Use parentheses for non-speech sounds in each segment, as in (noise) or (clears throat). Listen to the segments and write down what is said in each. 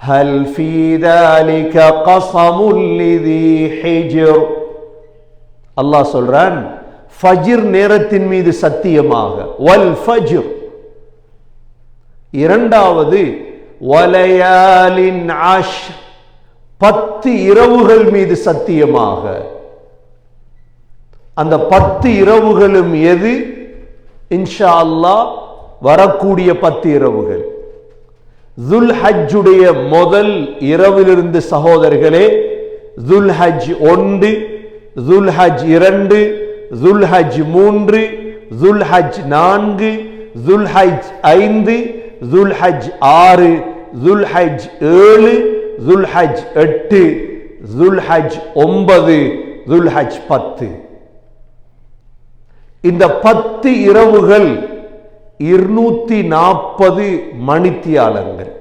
هل في ذلك قسم لذي حجر அல்லாஹ் சொல்றான் ஃபஜிர் நேரத்தின் மீது சத்தியமாக வல் ஃபஜ்ர் இரண்டாவது வலயாலின் அஷ் பத்து இரவுகள் மீது சத்தியமாக அந்த பத்து இரவுகளும் எது இன்ஷா அல்லாஹ் வரக்கூடிய பத்து இரவுகள் துல் ஹஜ்ஜுடைய முதல் இரவிலிருந்து சகோதரர்களே துல் ஹஜ் ஒன்று துல் ஹஜ் இரண்டு துல் ஹஜ் மூன்று துல் ஹஜ் நான்கு துல் ஹஜ் ஐந்து துல் ஹஜ் ஆறு துல் ஹஜ் ஏழு துல் ஹஜ் எட்டு துல் ஹஜ் ஒன்பது துல் ஹஜ் பத்து. இந்த பத்து இரவுகள் இருநூத்தி நாற்பது மணித்தியாலங்கள்.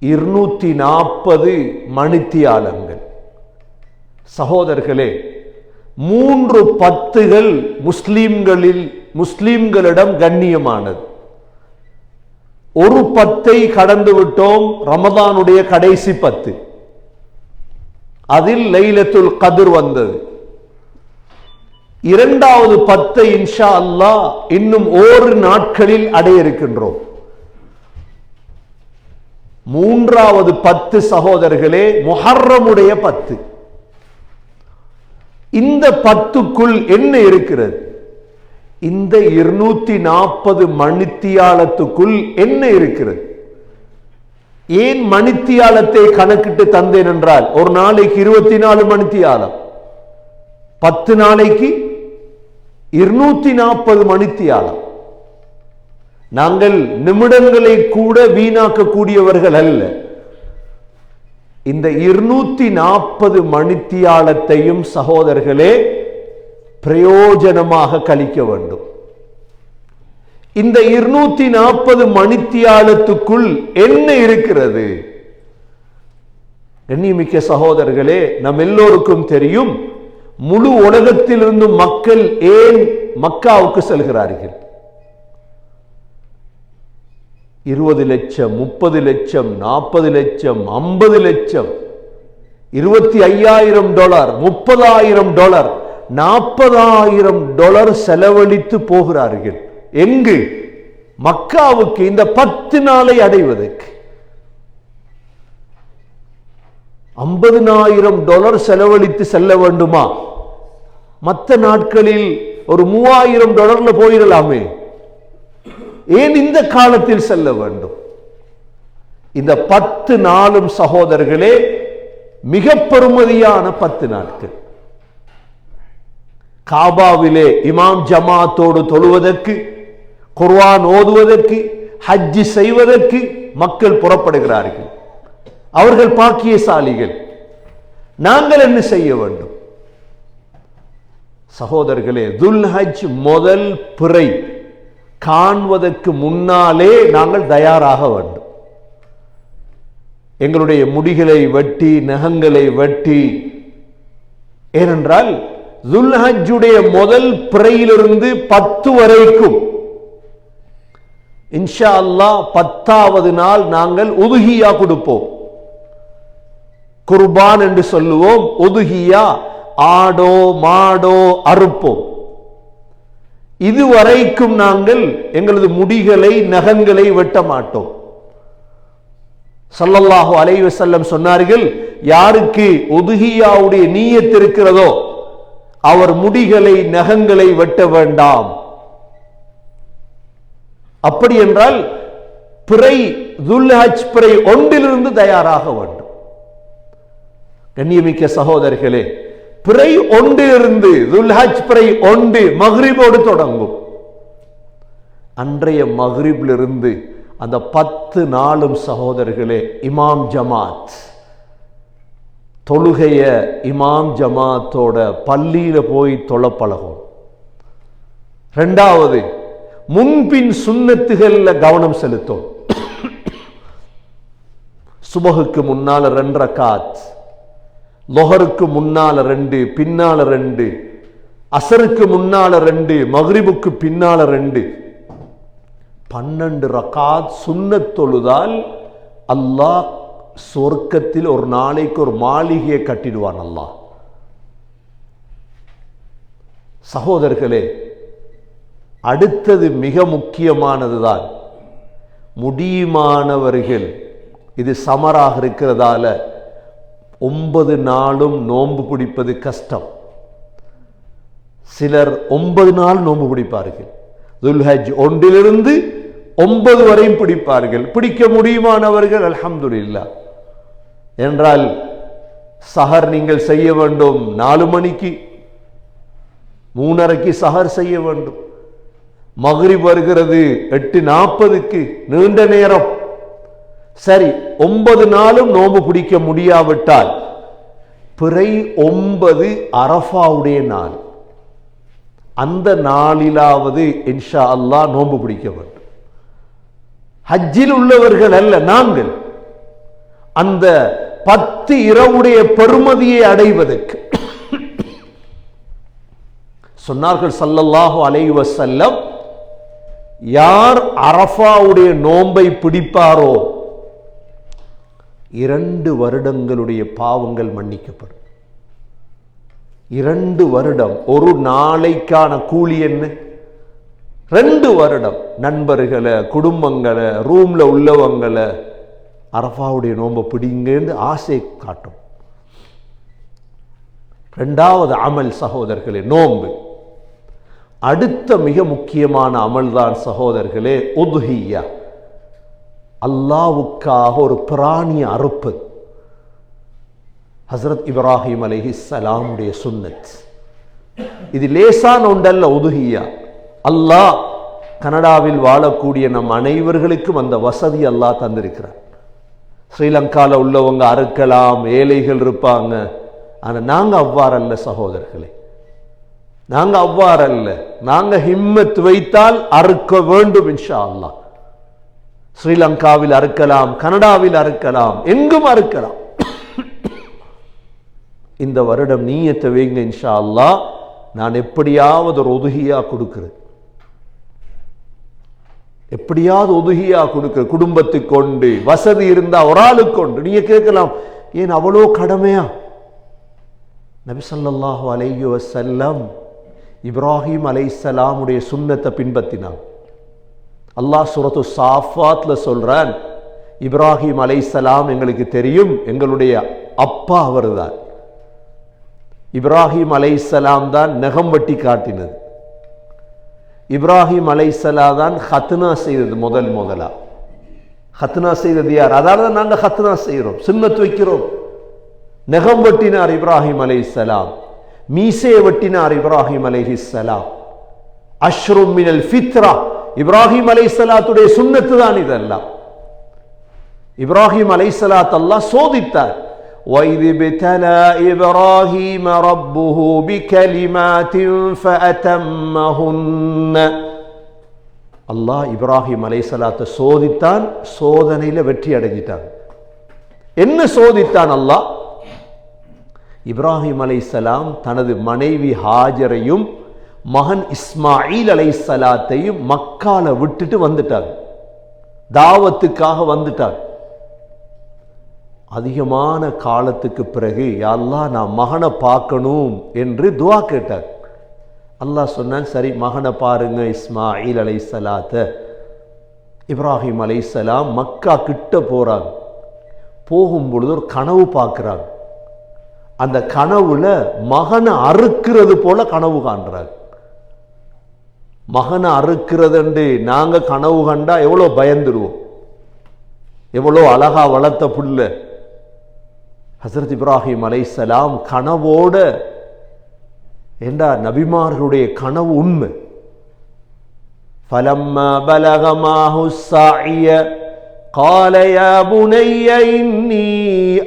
இருநூத்தி நாற்பது மணித்தியாலங்கள். சகோதரர்களே மூன்று பத்துகள் முஸ்லிம்களில் முஸ்லிம்களிடம் கண்ணியமானது. ஒரு பத்தை கடந்து விட்டோம் ரமதானுடைய கடைசி பத்து. அதில் லைலத்துல் கதிர் வந்தது. இரண்டாவது பத்தை இன்ஷா அல்லாஹ் இன்னும் ஓரு நாட்களில் அடைய இருக்கின்றோம். மூன்றாவது பத்து சகோதரர்களே முஹர்ரமுடைய பத்து. இந்த பத்துக்குள் என்ன இருக்கிறது? இந்த இருநூத்தி நாற்பது மணித்தியாலத்துக்குள் என்ன இருக்கிறது? ஏன் மணித்தியாலத்தை கணக்கிட்டு தந்தேன் என்றால் ஒரு நாளைக்கு இருபத்தி நாலு மணித்தியாலம். பத்து நாளைக்கு இருநூத்தி நாற்பது மணித்தியாலம். நாங்கள் நிமிடங்களை கூட வீணாக்க கூடியவர்கள் அல்ல. இந்த இருநூத்தி நாற்பது மணித்தியாலத்தையும் சகோதரர்களே பிரயோஜனமாக கழிக்க வேண்டும். இந்த இருநூத்தி நாற்பது மணித்தியாலத்துக்குள் என்ன இருக்கிறது? கண்ணியமிக்க சகோதரர்களே நம் எல்லோருக்கும் தெரியும் முழு உலகத்திலிருந்து மக்கள் ஏன் மக்காவுக்கு செல்கிறார்கள்? இருபது லட்சம் முப்பது லட்சம் நாற்பது லட்சம் ஐம்பது லட்சம் இருபத்தி ஐயாயிரம் டாலர் முப்பதாயிரம் டாலர் நாற்பதாயிரம் டாலர் செலவழித்து போகிறார்கள். எங்கு? மக்காவுக்கு இந்த பத்து நாளை அடைவதற்கு. ஐம்பதினாயிரம் டாலர் செலவழித்து செல்ல வேண்டுமா? மற்ற நாட்களில் ஒரு மூவாயிரம் டாலர்ல போயிடலாமே. ஏன் இந்த காலத்தில் செல்ல வேண்டும்? இந்த பத்து நாளும் சகோதரர்களே மிக பெருமதியான பத்து நாட்கள். காபாவிலே இமாம் ஜமாத்தோடு தொழுவதற்கு குர்வான் ஓதுவதற்கு ஹஜ்ஜி செய்வதற்கு மக்கள் புறப்படுகிறார்கள். அவர்கள் பாக்கியசாலிகள். நாங்கள் என்ன செய்ய வேண்டும்? சகோதரர்களே துல்ஹஜ் முதல் பிறை காண்பதற்கு முன்னாலே நாங்கள் தயாராக வேண்டும். எங்களுடைய முடிகளை வெட்டி நகங்களை வெட்டி ஏனென்றால் துல்ஹஜுடைய முதல் பிறையிலிருந்து பத்து வரைக்கும் இன்ஷா அல்லாஹ் பத்தாவது நாள் நாங்கள் ஒதுகியா கொடுப்போம். குர்பான் என்று சொல்லுவோம் ஒதுகியா ஆடோ மாடோ அறுப்போம். இதுவரைக்கும் நாங்கள் எங்களது முடிகளை நகங்களை வெட்ட மாட்டோம். சல்லல்லாஹு அலைஹி செல்லம் சொன்னார்கள் யாருக்கு ஒதுகியாவுடைய நீயத் இருக்கிறதோ அவர் முடிகளை நகங்களை வெட்ட வேண்டாம். அப்படி என்றால் பிறை துல்ஹஜ் பிறை ஒன்றிலிருந்து தயாராக வேண்டும். கண்ணியமிக்க சகோதரர்களே பிறை ஒன்றிலிருந்து துல்ஹஜ் பிறை ஒன்று மஹ்ரிபோடு தொடங்கும். அன்றைய மஹ்ரிபிலிருந்து அந்த பத்து நாளும் சகோதரர்களே இமாம் ஜமாத். தொழுகைய இமாம் ஜமாத்தோட பள்ளியில போய் தொழ பழகும். ரெண்டாவது முன்பின் சுண்ணத்துகளில் கவனம் செலுத்தும். சுபகுக்கு முன்னால ரெண்டரை காத் லொஹருக்கு முன்னால ரெண்டு பின்னால ரெண்டு அசருக்கு முன்னால ரெண்டு மக்ரிபுக்கு பின்னால ரெண்டு. பன்னெண்டு ரக்காத் சுண்ண தொழுதால் அல்லாஹ் சொர்க்கத்தில் ஒரு நாளைக்கு ஒரு மாளிகையை கட்டிடுவான் அல்லாஹ். சகோதரர்களே அடுத்தது மிக முக்கியமானதுதான் முடியுமானவர்கள் இது சமராக இருக்கிறதால ஒன்பது நாளும் நோன்பு பிடிப்பது கஷ்டம். சிலர் ஒன்பது நாள் நோன்பு பிடிப்பார்கள். துல்ஹஜ் ஒன்றிலிருந்து ஒன்பது வரையும் பிடிப்பார்கள். பிடிக்க முடியுமானவர்கள்? அல்ஹம்துலில்லா. என்றால் சஹர் நீங்கள் செய்ய வேண்டும். நாலு மணிக்கு மூணரைக்கு சஹர் செய்ய வேண்டும். மகுரி வருகிறது எட்டு நாற்பதுக்கு நீண்ட நேரம். சரி ஒன்பது நாளும் நோன்பு பிடிக்க முடியாவிட்டால் பிறை ஒன்பது அரஃபாவுடைய நாள். அந்த நாளிலாவது இன்ஷா அல்லாஹ் நோன்பு பிடிக்க வேண்டும். ஹஜ்ஜில் உள்ளவர்கள் அல்ல நாங்கள். அந்த பத்து இரவுடைய பெருமதியை அடைவதற்கு. சொன்னார்கள் சல்லல்லாஹு அலைவ செல்லம் யார் அரஃபாவுடைய நோன்பை பிடிப்பாரோ இரண்டு வருடங்களுடைய பாவங்கள் மன்னிக்கப்படும். இரண்டு வருடம் ஒரு நாளைக்கான கூலி என்ன? ரெண்டு வருடம் நண்பர்களை குடும்பங்களை ரூம்ல உள்ளவங்களை அரஃபாவுடைய நோன்பை பிடிங்கன்னு ஆசை காட்டும். ரெண்டாவது அமல் சகோதரர்களே நோன்பு. அடுத்த மிக முக்கியமான அமல்தான் சகோதரர்களே உதுஹியா. அல்லாவுக்காக ஒரு பிராணிய அறுப்பு. ஹசரத் இப்ராஹிம் அலஹி சலாமுடைய சுன்னத். இது லேசான ஒன்றல்ல உதுகியா அல்லாஹ் கனடாவில் வாழக்கூடிய நம் அனைவர்களுக்கும் அந்த வசதி அல்லாஹ் தந்திருக்கிறார். ஸ்ரீலங்காவில் உள்ளவங்க அறுக்கலாம் ஏழைகள் இருப்பாங்க. ஆனால் நாங்கள் அவ்வாறல்ல சகோதரர்களே. நாங்க அவ்வாறல்ல. நாங்க ஹிம்மத் வைத்தால் அறுக்க வேண்டும் இன்ஷா அல்லாஹ். ஸ்ரீலங்காவில் அறுக்கலாம் கனடாவில் அறுக்கலாம் எங்கும் அறுக்கலாம். இந்த வருடம் நீயத்தை வைங்க இன்ஷா அல்லாஹ் நான் எப்படியாவது ஒரு ஒதுகியா கொடுக்குறேன் எப்படியாவது ஒதுகியா கொடுக்குற குடும்பத்துக்கு கொண்டு வசதி இருந்தா ஒரு ஆளுக்கு கொண்டு. நீங்க கேட்கலாம் ஏன் அவ்வளோ கடமையா? நபிசல்லாஹு அலையோ அலைஹி இப்ராஹிம் இப்ராஹிம் சலாமுடைய சுண்ணத்தை பின்பற்றினான். அல்லாஹ் சுரத்து சாஃபாத்ல சொல்றான் இப்ராஹிம் அலைசலாம் எங்களுக்கு தெரியும் எங்களுடைய அப்பா அவர்தான். இப்ராஹிம் அலைசலாம் தான் நகம் வெட்டி காட்டினது. இப்ராஹிம் அலைசலா தான் ஹத்னா செய்தது முதல் முதலா. ஹத்னா செய்தது யார்? அதால் தான் நாங்கள் ஹத்னா செய்கிறோம் சின்னத்து வைக்கிறோம். நெகம் வெட்டினார் இப்ராஹிம் அலைஹிஸ்ஸலாம். மீசையை வெட்டினார் இப்ராஹிம் அலைஹிஸ்லாம் அஷ்ரும் மினல் ஃபித்ரா. இப்ராஹிம் அலைஹிஸ்ஸலாத்துடைய சுன்னத்து தான் இதெல்லாம் இப்ராஹிம் அலைஹிஸ்ஸலாத் அல்லாஹ் சோதித்தார் وَإِذِ ابْتَلَى إِبْرَاهِيمَ رَبُّهُ بِكَلِمَاتٍ فَأَتَمَّهُنَّ அல்லாஹ் இப்ராஹிம் அலைஹிஸ்ஸலாத்தை சோதித்தான் சோதனையில வெற்றி அடைஞ்சிட்டான் என்ன சோதித்தான் அல்லாஹ் இப்ராஹிம் அலைஹிஸ்ஸலாம் தனது மனைவி ஹாஜரையும் மகன் இஸ்மாயில் அலை சலாத்தையும் மக்கால விட்டுட்டு வந்துட்டார். தாவத்துக்காக வந்துட்டார். அதிகமான காலத்துக்கு பிறகு யாரெல்லாம் நான் மகனை பார்க்கணும் என்று துவா கேட்டார். அல்லாஹ் சொன்னான் சரி மகனை பாருங்க இஸ்மாயில் அலை சலாத்த இப்ராஹிம் அலை சலாம் மக்கா கிட்ட போகிறாங்க போகும் பொழுது ஒரு கனவு பார்க்குறாங்க அந்த கனவுல மகனை அறுக்கிறது போல கனவு காண்றாங்க மகனை அறுக்கிறதுண்டு நாங்க கனவு கண்டா எவ்வளோ பயந்துருவோம் எவ்வளோ அழகா வளர்த்த புல்ல ஹசரத் இப்ராஹிம் அலைஹிஸ்ஸலாம் கனவோட என்றா நபிமார்களுடைய கனவு உண்மை فلما بلغ معه السعي قال يا بني إني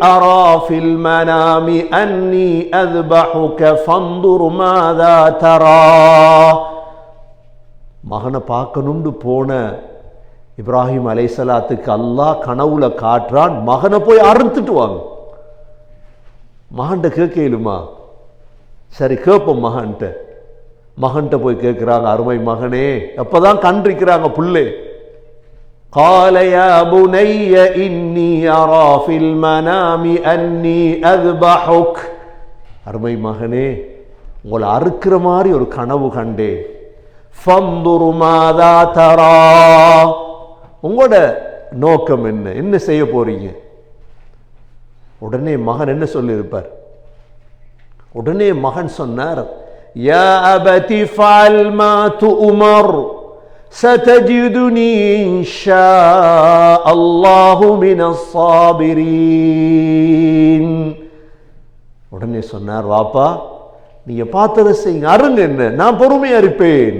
أرى في المنام أني أذبحك فانظر ماذا ترى மகனை பார்க்கணும்னு போன இப்ராஹிம் அலைசலாத்துக்கு அல்லாஹ் கனவுல காட்டுறான் மகனை போய் அறுத்துட்டு வாங்க மகன்கிட்ட கேட்கலுமா சரி கேட்போம் மகன்கிட்ட மகன்கிட்ட போய் கேட்குறாங்க அருமை மகனே எப்பதான் கண்டிருக்கிறாங்க புள்ளே قال يا بني إني أرى في المنام أني أذبحك அருமை மகனே உங்களை அறுக்கிற மாதிரி ஒரு கனவு கண்டேன் ஃபந்துரு மாதா தரா உங்களோட நோக்கம் என்ன என்ன செய்ய போறீங்க உடனே மகன் என்ன சொல்லியிருப்பார் உடனே மகன் சொன்னார் யா அபதி ஃபால் மா துஉமர் ستجدني إن شاء الله من الصابرين உடனே சொன்னார் வாப்பா நீங்க பார்த்ததை செய்யுங்க அருங்க என்ன நான் பொறுமையா இருப்பேன்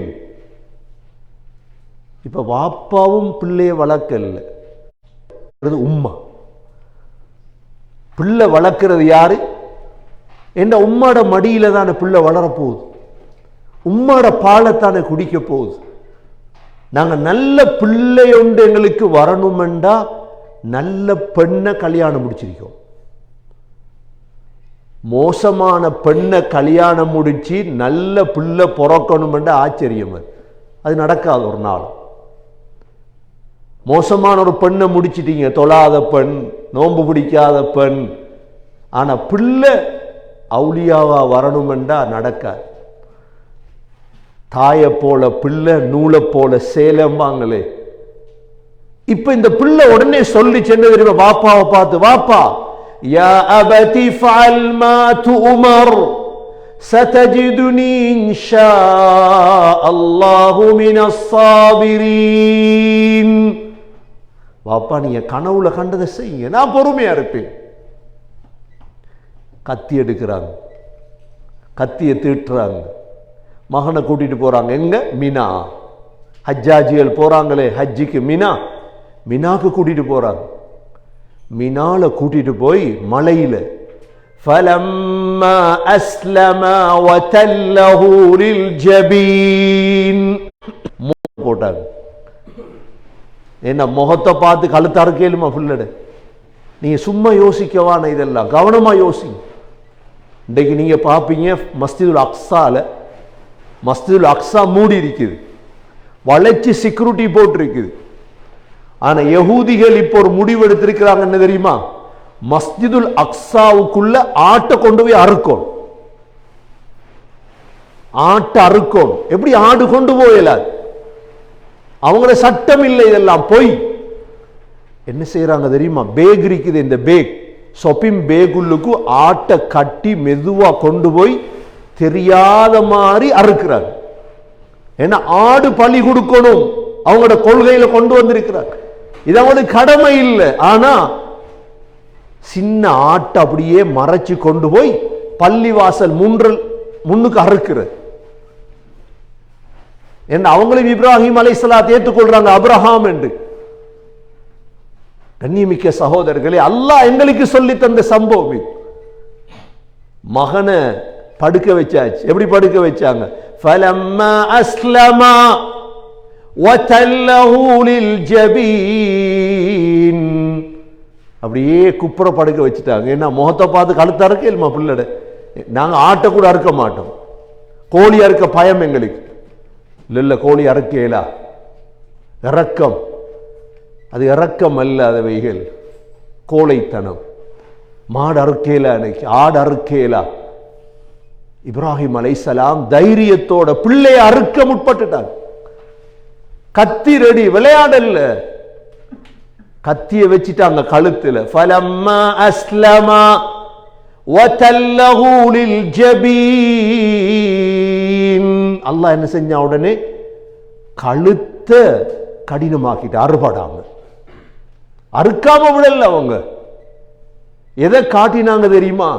இப்போ வாப்பாவும் பிள்ளையை வளர்க்கல உம்மா. பிள்ளை வளர்க்குறது யாரு? என்ற உம்மாட மடியில் தானே பிள்ளை வளரப்போகுது உம்மாட பாலத்தானே குடிக்க போகுது. நாங்கள் நல்ல பிள்ளை ஒன்று எங்களுக்கு வரணுமெண்டா நல்ல பெண்ணை கல்யாணம் முடிச்சிருக்கோம். மோசமான பெண்ணை கல்யாணம் முடிச்சு நல்ல பிள்ளை பிறக்கணுமெண்டா ஆச்சரியம் அது நடக்காது ஒரு நாள். மோசமான ஒரு பெண்ணை முடிச்சிட்டீங்க தொழாத பெண் நோன்பு பிடிக்காத பெண். ஆனால் பிள்ளை அவுளியாவா வரணுமெண்டா நடக்காது. தாயை போல பிள்ளை நூலை போல சேலம்பாங்களே இப்போ இந்த பிள்ளை உடனே சொல்லி சென்று தெரியுமா வாப்பாவை பார்த்து வாப்பா யா அபதி ஃபால் மா துமர் சதஜிதுனி இன்ஷா அல்லாஹு மினஸ் சாபிரீன். வாப்பா நீங்க கனவுல கண்டதை செய்யுங்க நான் பொறுமையா இருப்பேன் கத்தி எடுக்கிறாங்க கத்தியை தீட்டுறாங்க மகனை கூட்டிட்டு போறாங்க எங்க மினா ஹஜ்ஜாஜிகள் போறாங்களே ஹஜ்ஜிக்கு மினா மினாக்கு கூட்டிட்டு போறாங்க மினால கூட்டிட்டு போய் மலையில فلما أسلما وتله للجبين போட்டாங்க என்ன முகத்தை பார்த்து கழுத்து அறுக்கலுமா பிள்ளட நீங்கள் சும்மா யோசிக்கவான இதெல்லாம்? கவனமாக யோசிங்க இன்றைக்கு நீங்கள் பார்ப்பீங்க மஸ்திதுல் அக்ஸாவில் மஸ்திதுல் அக்ஸா மூடி இருக்குது. வளைச்சி செக்யூரிட்டி போட்டிருக்குது. ஆனால் யகூதிகள் இப்போ ஒரு முடிவு எடுத்திருக்கிறாங்க என்ன தெரியுமா? மஸ்ஜிதுல் அக்ஸாவுக்குள்ள ஆட்டை கொண்டு போய் அறுக்கணும். ஆட்டை அறுக்கணும். எப்படி ஆடு கொண்டு போயலாது? அவங்கள சட்டம் இல்லை இதெல்லாம் பொய். என்ன செய்யறாங்க தெரியுமா? பேக் இருக்குது இந்த பேக். சொப்பிம் பேகுள்ளுக்கு ஆட்டை கட்டி மெதுவாக கொண்டு போய் தெரியாத மாதிரி அறுக்கிறாங்க. ஏன்னா ஆடு பலி கொடுக்கணும். அவங்களோட கொள்கையில கொண்டு வந்திருக்கிறாங்க. இது அவங்களுக்கு கடமை இல்லை. ஆனா சின்ன ஆட்டை அப்படியே மறைச்சு கொண்டு போய் பள்ளிவாசல் முன்றல் முன்னுக்கு அறுக்கிறது. என்ன அவங்களும் இப்ராஹிம் அலை சலாத் ஏற்றுக்கொள்றாங்க அப்ரஹாம் என்று. கண்ணியமிக்க சகோதரர்களே அல்லாஹ் எங்களுக்கு சொல்லி தந்த சம்பவம் இது. மகனை படுக்க வச்சாச்சு. எப்படி படுக்க வச்சாங்க? ஃபலம்மா அஸ்லமா ஜபீன். அப்படியே குப்புற படுக்க வச்சுட்டாங்க. என்ன முகத்தை பார்த்து கழுத்த அறுக்க இல்லமா பிள்ளட? நாங்கள் ஆட்டை கூட அறுக்க மாட்டோம். கோழி அறுக்க பயம் எங்களுக்கு. இல்லை கோழி அறக்கேலா இறக்கம் அது இறக்கம் அல்லாத வைகள் கோழைத்தனம். மாடு அறுக்கேலா அன்னைக்கு. ஆடு அறுக்கேலா இப்ராஹிம் அலைசலாம் தைரியத்தோட பிள்ளைய அறுக்க முற்பட்டுட்டாங்க கத்தி ரெடி. விளையாடல்ல கத்தியை வச்சுட்டாங்க கழுத்துல. ஃபலம்மா அஸ்லமா. வதல்லஹு லில் ஜபீன் அல்லாஹ் என்ன செஞ்சா உடனே கழுத்த கடினமாக்கிட்டு அறுபடாம. அறுக்காம விடல அவங்க. எதை காட்டினாங்க தெரியுமா?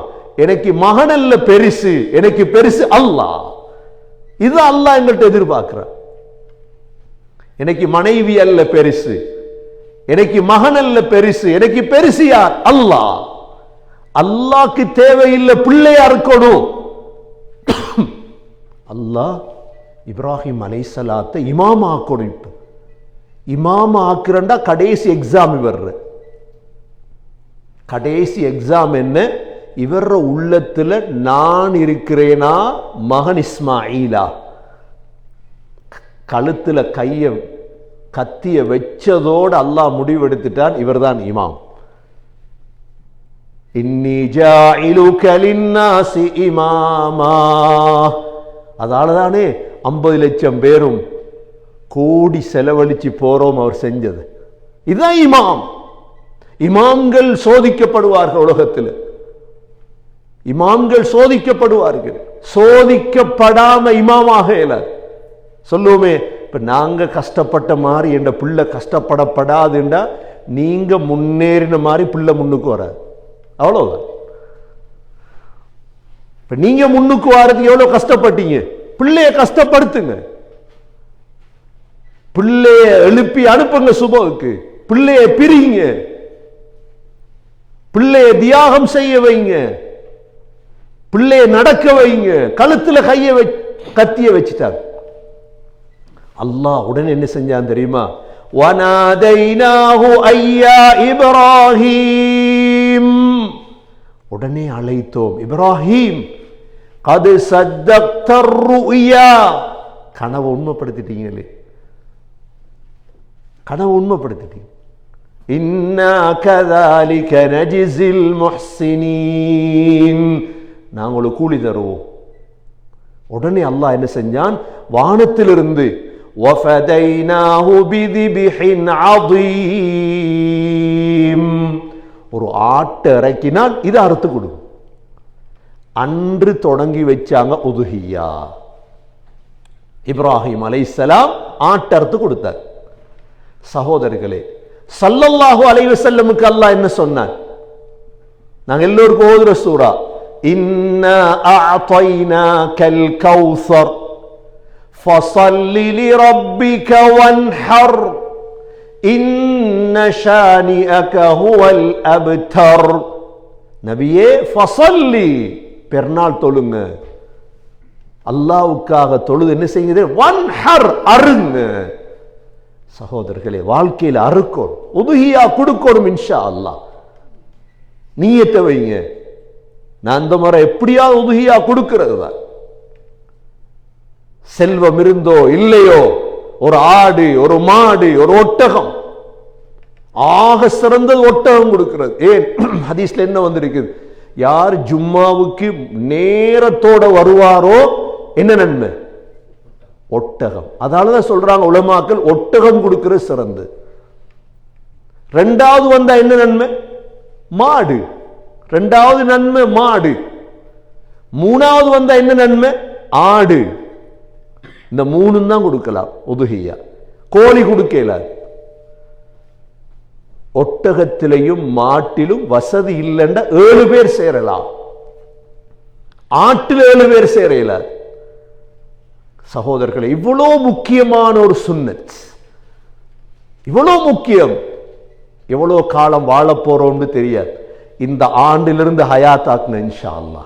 எனக்கு மகன் அல்ல பெருசு எனக்கு பெருசு அல்லாஹ். இது அல்லாஹ் எங்கள்கிட்ட எதிர்பார்க்கிறான் எனக்கு மனைவி அல்ல பெருசு எனக்கு மகன் அல்ல பெருசு எனக்கு பெருசு யார்? அல்லாஹ். அல்லாக்கு தேவையில்லை பிள்ளையா இருக்கணும். அல்லாஹ் இப்ராஹிம் அலைசலாத்தை இமாம் ஆக்கணும் இப்ப இமாம் ஆக்குறண்டா கடைசி எக்ஸாம் இவர் கடைசி எக்ஸாம் என்ன? இவர உள்ளத்துல நான் இருக்கிறேனா? மகன் இஸ்மாயிலா. கழுத்துல கையை கத்திய வச்சதோடு அல்லாஹ் முடிவெடுத்துட்டான் இவர்தான் இமாம். இன்னி இமாமா. அதால தானே ஐம்பது லட்சம் பேரும் கோடி செலவழிச்சு போறோம் அவர் செஞ்சது. இதுதான் இமாம். இமாம்கள் சோதிக்கப்படுவார்கள் உலகத்தில். இமாம்கள் சோதிக்கப்படுவார்கள். சோதிக்கப்படாம இமாமாக இயலாது. சொல்லுவோமே இப்ப நாங்க கஷ்டப்பட்ட மாதிரி என் பிள்ளை கஷ்டப்படப்படாதுண்டா நீங்க முன்னேறின மாதிரி பிள்ளை முன்னுக்கு வராது. அவ்வளோதான் இப்ப நீங்க முன்னுக்கு வாரதுக்கு எவ்வளவு கஷ்டப்பட்டீங்க? பிள்ளைய கஷ்டப்படுத்துங்க. பிள்ளைய எழுப்பி அனுப்புங்க சுபவுக்கு. பிள்ளைய பிரிங்க. பிள்ளைய தியாகம் செய்ய வைங்க. பிள்ளைய நடக்க வைங்க. கழுத்துல கைய வ கத்திய வச்சுட்டாங்க அல்லாஹ் உடனே என்ன செஞ்சான் தெரியுமா? வனாதைனாஹு ஐயா இப்ராஹீம். உடனே அழைத்தோம். இப்ராஹீம் கது சத்தருயா கனவை உண்மைப்படுத்திட்டீங்களே. கனவை உண்மைப்படுத்திட்டீங்க. இன்னா கதாலிக நஜிசில் மொஹ்சினீன் நாங்கள் கூலி தருவோம். உடனே அல்லாஹ் என்ன செஞ்சான்? வானத்திலிருந்து ஒரு ஆட்டை இறக்கினால் இது அறுத்து கொடுக்கும். அன்று தொடங்கி வச்சாங்க உதுஹியா. இப்ராஹிம் அலைசலாம் ஆட்டர்த்து கொடுத்தார். சகோதரர்களே சல்லல்லாஹு அலைவு செல்லமுக்கு அல்லாஹ் என்ன சொன்னார்? நாங்கள் எல்லோருக்கும் ஓதுற சூரா நபியே ஃபசல்லி பெருநாள் தொழுங்க. அல்லாவுக்காக தொழுது என்ன செய்யுது? ஒன் ஹர் அருங்க. சகோதரர்களே வாழ்க்கையில் அறுக்கணும் உதுகியா கொடுக்கணும் இன்ஷா அல்லாஹ். நீயத்தை வைங்க. நான் இந்த முறை எப்படியாவது உதுகியா கொடுக்கிறது தான். செல்வம் இருந்தோ இல்லையோ ஒரு ஆடு ஒரு மாடு ஒரு ஒட்டகம். ஆக சிறந்தது ஒட்டகம் கொடுக்கிறது. ஏன்? (clears throat) ஹதீஸ்ல என்ன வந்திருக்குது? யார் ஜும்மாவுக்கு நேரத்தோட வருவாரோ என்ன நன்மை? ஒட்டகம். அதனாலதான் சொல்றாங்க உலமாக்கள் ஒட்டகம் கொடுக்கிற சிறந்து. ரெண்டாவது வந்தா என்ன நன்மை? மாடு. ரெண்டாவது நன்மை மாடு. மூணாவது வந்தா என்ன நன்மை? ஆடு. இந்த மூணு தான் கொடுக்கலாம் உதுகியா கோழி கொடுக்கல. ஒட்டகத்திலையும் மாட்டிலும் வசதி இல்லைன்னா ஏழு பேர் சேரலாம். ஆட்டில் ஏழு பேர் சேரையில. சகோதரர்களை இவ்வளோ முக்கியமான ஒரு சுன்னத் இவ்வளோ முக்கியம். எவ்வளோ காலம் வாழ போறோம்னு தெரியாது. இந்த ஆண்டிலிருந்து ஹயாத்தாக்குன இன்ஷா அல்லா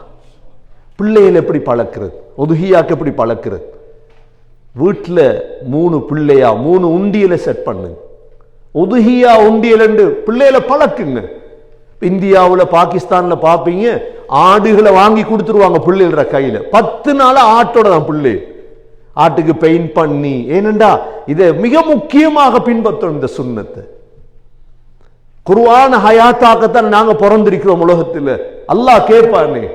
பிள்ளைகள் எப்படி பழக்கிறது? ஒதுகியாக்கு எப்படி பழக்கிறது? வீட்டில் மூணு பிள்ளையா மூணு உண்டியில் செட் பண்ணுங்க. ஒதுகியா உண்டியல் என்று பிள்ளைகளை பழக்குங்க. இந்தியாவில் பாகிஸ்தானில் பார்ப்பீங்க ஆடுகளை வாங்கி கொடுத்துருவாங்க பிள்ளைகள கையில். பத்து நாள் ஆட்டோட தான் பிள்ளை. ஆட்டுக்கு பெயிண்ட் பண்ணி. ஏனெண்டா இதை மிக முக்கியமாக பின்பற்றணும் இந்த சுண்ணத்தை. குருவான ஹயாத்தாக்கத்தான் நாங்க பிறந்திருக்கிறோம் உலகத்தில். அல்லாஹ் கேட்பானே.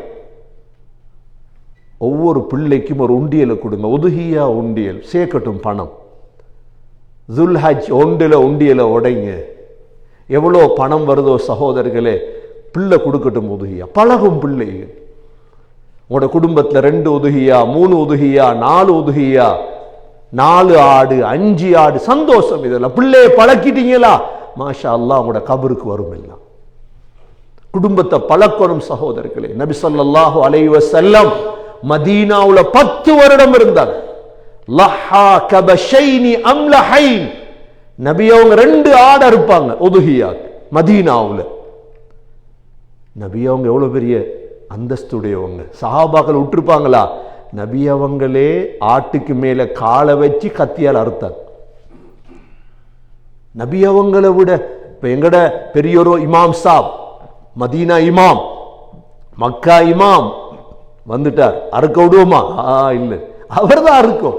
ஒவ்வொரு பிள்ளைக்கும் ஒரு உண்டியலை கொடுங்க. ஒதுகியா உண்டியல். சேர்க்கட்டும் பணம். ஜுல்ஹஜ் ஒன்றில் உண்டியலை உடைங்க. எவ்வளோ பணம் வருதோ சகோதரர்களே பிள்ளை கொடுக்கட்டும் உதுகியா பழகும் பிள்ளைகள். உங்களோட குடும்பத்தில் ரெண்டு உதுகியா மூணு உதுகியா நாலு உதுகியா நாலு ஆடு அஞ்சு ஆடு சந்தோஷம் இதெல்லாம். பிள்ளைய பழக்கிட்டீங்களா? மாஷா அல்லாஹ் உங்களோட கபருக்கு வரும் எல்லாம். குடும்பத்தை பழக்கணும் சகோதரர்களே. நபி சொல்லாஹு அலைஹி செல்லம் மதீனாவில் பத்து வருடம் இருந்தாங்க லஹா கபஷைனி அம்லஹைன். நபி அவங்க ரெண்டு ஆடை இருப்பாங்க ஒதுகியா மதீனாவுல. நபி அவங்க எவ்வளவு பெரிய அந்தஸ்துடையவங்க. சஹாபாக்கள் விட்டுருப்பாங்களா? நபி அவங்களே ஆட்டுக்கு மேல காலை வச்சு கத்தியால் அறுத்தாங்க. நபி அவங்களை விட இப்ப எங்கட பெரியோரோ இமாம் சாப் மதீனா இமாம் மக்கா இமாம் வந்துட்டார். அறுக்க விடுவோமா? ஆ இல்லை. அவர் தான் அறுக்கும்.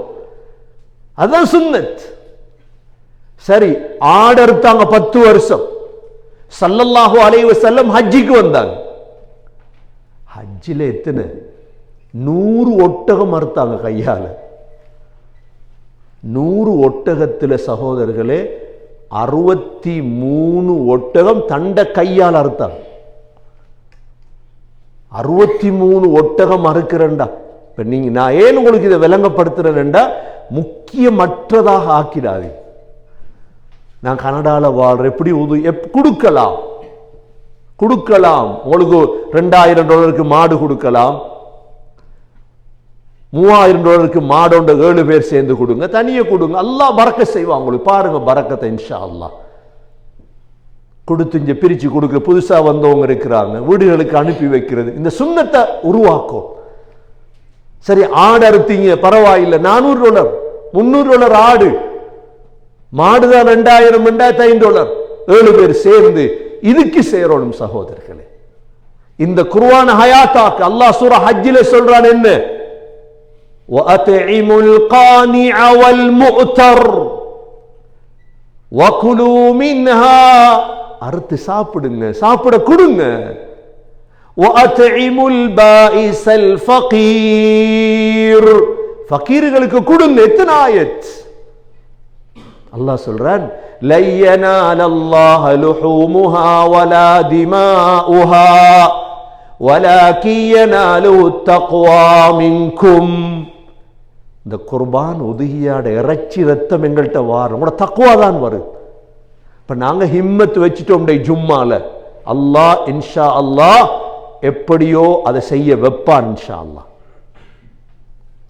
அதான் சுண்ணத் சரி ஆடு அறுத்தாங்க பத்து வருஷம். சல்லல்லாஹு அலைவ செல்லம் ஹஜ்ஜிக்கு வந்தாங்க. ஹஜ்ஜில் எத்தனை? நூறு ஒட்டகம் அறுத்தாங்க கையால. நூறு ஒட்டகத்தில் சகோதரர்களே அறுபத்தி மூணு ஒட்டகம் தண்ட கையால் அறுத்தாங்க. அறுபத்தி மூணு ஒட்டகம் அறுக்கிறேன்டா. இப்ப நீங்க நான் ஏன் உங்களுக்கு இதை விளங்கப்படுத்துறேன்டா? முக்கியமற்றதாக ஆக்கிடாது. நான் கனடால வாழ்றேன். எப்படி உது எப் கொடுக்கலாம். கொடுக்கலாம். உங்களுக்கு ரெண்டாயிரம் டாலருக்கு மாடு கொடுக்கலாம். மூவாயிரம் டாலருக்கு மாடோண்ட ஏழு பேர் சேர்ந்து கொடுங்க. தனியே கொடுங்க. எல்லாம் பறக்க செய்வான் உங்களுக்கு. பாருங்க பறக்கத்தை இன்ஷா அல்லாஹ் கொடுத்து இங்க பிரிச்சு கொடுக்க புதுசா வந்தவங்க இருக்கிறாங்க. வீடுகளுக்கு அனுப்பி வைக்கிறது. இந்த சுண்ணத்தை உருவாக்கும் சரி ஆடு அறுத்தீங்க பரவாயில்லை நானூறு டாலர் முந்நூறு டாலர் ஆடு மாடுதான் ரெண்டாயிரம் ரெண்டாயிரத்தி ஐந்து டாலர் ஏழு பேர் சேர்ந்து இதுக்கு சேரணும் சகோதரர்களே இந்த குர்ஆன் ஹயாத்தாக்கு அல்லாஹ் சூரா ஹஜ்ஜில சொல்றான் என்ன وأطعموا القانع والمؤتر وكلوا منها அறுத்து சாப்பிடுங்க சாப்பிட கொடுங்க وأطعموا البائس الفقير ஃபகீர்களுக்கு கொடுங்க எத்தனை ஆயத் அல்லாஹ் சொல்றான் لن ينال الله لحومها ولا دماؤها ولكن يناله التقوى منكم இந்த குர்பான் உதுகியாட இறைச்சி ரத்தம் எங்கள்கிட்ட வாரும் உங்களோட தக்குவா தான் வரும் இப்ப நாங்க ஹிம்மத் வச்சுட்டோம் டேய் ஜும்மால அல்லாஹ் இன்ஷா அல்லாஹ் எப்படியோ அதை செய்ய வைப்பான் இன்ஷா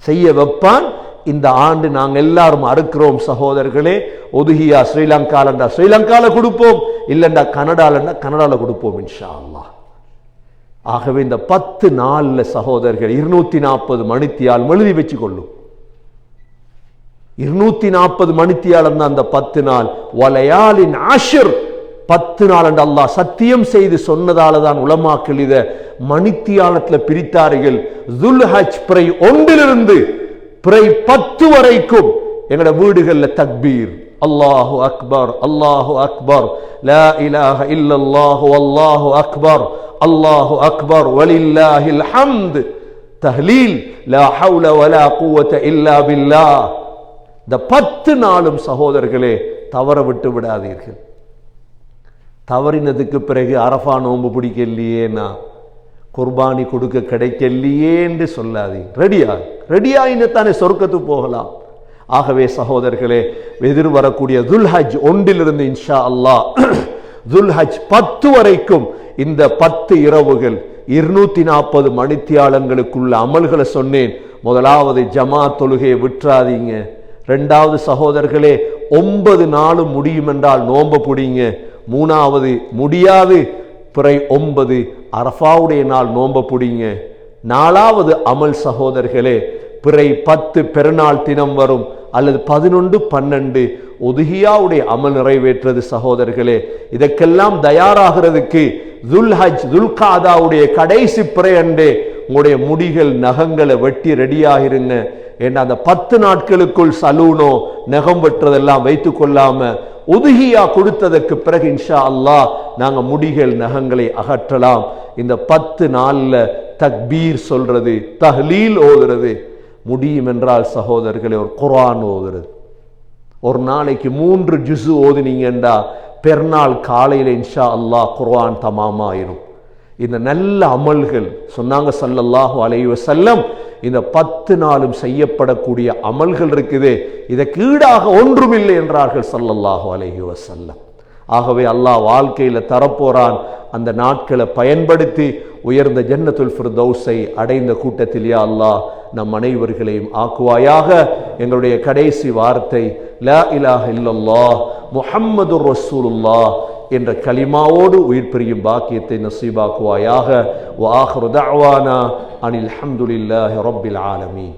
செய்ய வைப்பான். இந்த ஆண்டு நாங்க எல்லாரும் அறுக்கிறோம் சகோதரர்களே. ஒதுகியா ஸ்ரீலங்காலண்டா ஸ்ரீலங்கால கொடுப்போம். இல்லைண்டா கனடாலண்டா கனடால கொடுப்போம் இன்ஷா ஆகவே இந்த பத்து நாளில் சகோதரர்கள் இருநூத்தி நாற்பது மணித்தியால் எழுதி வச்சு கொள்ளும் இருநூத்தி நாற்பது மணித்தியாலம் தான் அந்த பத்து நாள். வலையாளின் ஆஷிர் பத்து நாள் அண்டு அல்லாஹ் சத்தியம் செய்து சொன்னதால தான் உலமாக்கள் இத மணித்தியாலத்துல பிரித்தார்கள். துல்ஹஜ் பிறை ஒன்றிலிருந்து பிறை பத்து வரைக்கும் எங்களோட வீடுகள்ல தக்பீர். அல்லாஹு அக்பர் அல்லாஹு அக்பர். லா இலாஹ இல்லல்லாஹு அல்லாஹு அக்பர். அல்லாஹு அக்பர். வலில்லாஹில் ஹம்து. தஹ்லீல். லா ஹவுல வலா குவத இல்லா பில்லா. இந்த பத்து நாளும் சகோதரர்களே தவற விட்டு விடாதீர்கள். தவறினதுக்கு பிறகு அரஃபா நோன்பு பிடிக்கலையேனா? குர்பானி கொடுக்க கிடைக்கலையே என்று சொல்லாதீங்க ரெடியா ரெடியா தானே சொர்க்கத்துக்கு போகலாம். ஆகவே சகோதரர்களே எதிர்வரக்கூடிய துல்ஹஜ் ஒன்றிலிருந்து இன்ஷா அல்லாஹ் (clears throat) துல்ஹஜ் பத்து வரைக்கும் இந்த பத்து இரவுகள் இருநூத்தி நாற்பது மணித்தியாலங்களுக்குள்ள அமல்களை சொன்னேன். முதலாவது ஜமா தொழுகையை விட்டுறாதீங்க. ரெண்டாவது சகோதரர்களே ஒன்பது நாளும் முடியும் என்றால் நோம்ப பிடிங்க. மூணாவது முடியாது. பிறை ஒன்பது அரஃபாவுடைய நாள் நோம்ப பிடிங்க. நாலாவது அமல் சகோதரர்களே பிறை பத்து பெருநாள் தினம் வரும் அல்லது பதினொன்று பன்னெண்டு ஒதுகியாவுடைய அமல் நிறைவேற்றது சகோதரர்களே. இதற்கெல்லாம் தயாராகிறதுக்கு துல் ஹஜ் துல்காதாவுடைய கடைசி பிறை அன்றே உங்களுடைய முடிகள் நகங்களை வெட்டி ரெடியாகிருங்க. ஏன்னா அந்த பத்து நாட்களுக்குள் சலூனோ நகம் வெட்டுறதெல்லாம் வைத்து கொள்ளாமல் உதுகியா கொடுத்ததற்கு பிறகு இன்ஷா அல்லாஹ் நாங்கள் முடிகள் நகங்களை அகற்றலாம். இந்த பத்து நாளில் தக்பீர் சொல்றது தஹ்லீல் ஓதுறது. முடியும் என்றால் சகோதரர்களே ஒரு குரான் ஓதுறது. ஒரு நாளைக்கு மூன்று ஜுசு ஓதுனீங்கண்டா பெருநாள் காலையில் இன்ஷா அல்லாஹ் குர்ஆன் தமாமாயிரும். இந்த நல்ல அமல்கள் சொன்னாங்க சல்லல்லாஹு அலைஹி வஸல்லம் இந்த பத்து நாளும் செய்யப்படக்கூடிய அமல்கள் இருக்குது இதற்கு ஈடாக ஒன்றுமில்லை என்றார்கள் சல்லல்லாஹு அலஹி வசல்லம் ஆகவே அல்லாஹ் வாழ்க்கையில தரப்போறான். அந்த நாட்களை பயன்படுத்தி உயர்ந்த ஜன்னத்துல் ஃபிர்தௌஸை அடைந்த கூட்டத்தில் யா அல்லாஹ் நம் அனைவர்களையும் ஆக்குவாயாக. எங்களுடைய கடைசி வார்த்தை லா இலாஹ இல்லல்லா முஹம்மது ரசூலுல்லா என்ற கலிமாவோடு உயிர் பிரியும் பாக்கியத்தை நசீபாக்குவாயாக வாஹ்ரு தஅவானா அனில் ஹம்துலில்லாஹி ரப்பில் ஆலமீன்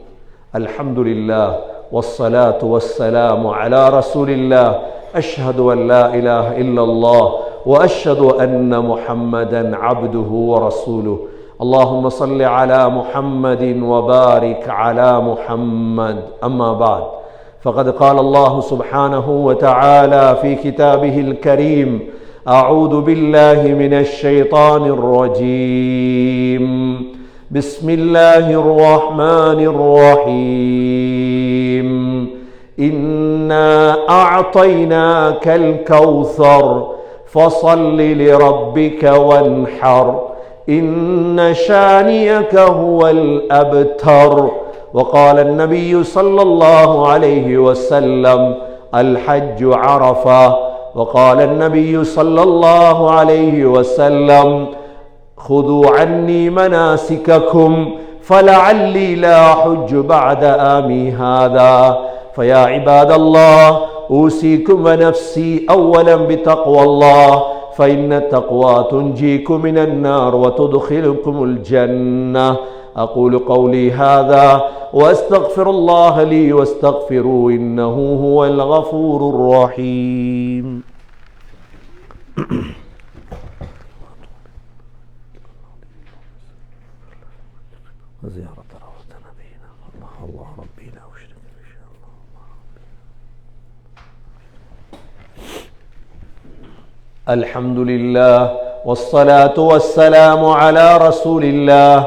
அல்ஹம்துலில்லாஹ் والصلاة والسلام على رسول الله أشهد أن لا إله إلا الله وأشهد أن محمدا عبده ورسوله اللهم صل على محمد وبارك على محمد أما بعد فقد قال الله سبحانه وتعالى في كتابه الكريم أعوذ بالله من الشيطان الرجيم. بسم الله الرحمن الرحيم. إنا أعطيناك الكوثر فصل لربك وانحر. إن شانيك هو الأبتر. وقال النبي صلى الله عليه وسلم الحج عرفة. وقال النبي صلى الله عليه وسلم خذوا عني مناسككم فلعلي لا احج بعد آمي هذا. فيا عباد الله أوصيكم ونفسي اولا بتقوى الله فإن التقوى تنجيكم من النار وتدخلكم الجنة. أقول قولي هذا واستغفر الله لي واستغفروا إنه هو الغفور الرحيم. (coughs) زيارة روضة نبينا. الله الله ربي لا أشرك به شيئا الحمد لله والصلاة والسلام على رسول الله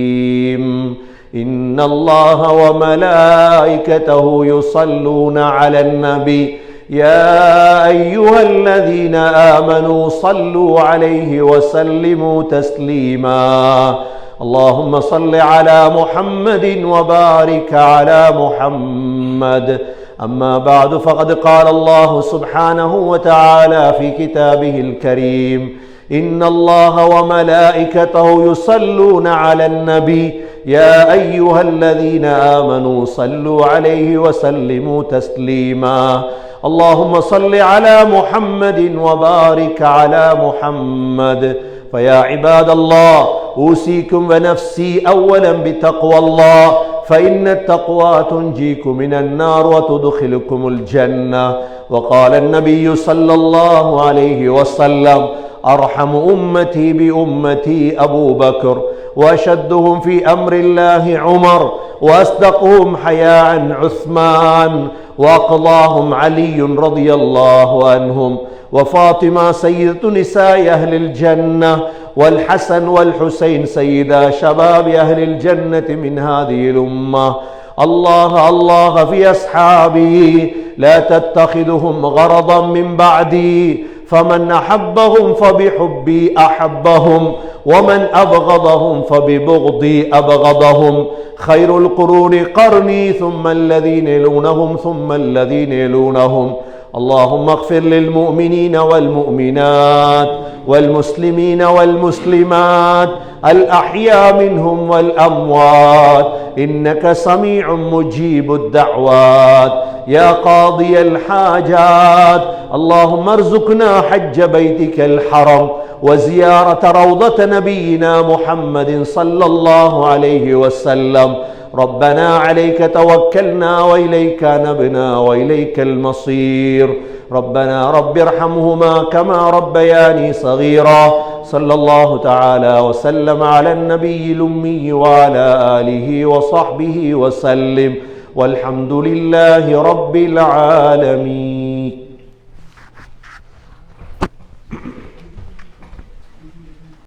إن الله وملائكته يصلون على النبي. يا أيها الذين آمنوا صلوا عليه وسلموا تسليما. اللهم صل على محمد وبارك على محمد. أما بعد فقد قال الله سبحانه وتعالى في كتابه الكريم. إن الله وملائكته يصلون على النبي. يا أيها الذين آمنوا صلوا عليه وسلموا تسليما. اللهم صل على محمد وبارك على محمد. فيا عباد الله أوصيكم ونفسي اولا بتقوى الله فإن التقوى تنجيكم من النار وتدخلكم الجنة. وقال النبي صلى الله عليه وسلم أرحم أمتي بأمتي أبو بكر وأشدهم في أمر الله عمر وأصدقهم حياء عثمان وأقضاهم علي رضي الله عنهم وفاطمة سيدة نساء أهل الجنة والحسن والحسين سيدا شباب أهل الجنة من هذه الأمة. الله الله في أصحابي لا تتخذهم غرضا من بعدي فمن أحبهم فبحبي أحبهم ومن أبغضهم فببغضي أبغضهم. خير القرون قرني ثم الذين يلونهم ثم الذين يلونهم. اللهم اغفر للمؤمنين والمؤمنات والمسلمين والمسلمات الأحياء منهم والأموات إنك سميع مجيب الدعوات. يا قاضي الحاجات اللهم ارزقنا حج بيتك الحرم وزيارة روضة نبينا محمد صلى الله عليه وسلم. ربنا عليك توكلنا وإليك نبنا وإليك المصير. ربنا رب ارحمهما كما ربياني صغيرا. صلى الله تعالى وسلم على النبي الأمي وعلى آله وصحبه وسلم والحمد لله رب العالمين.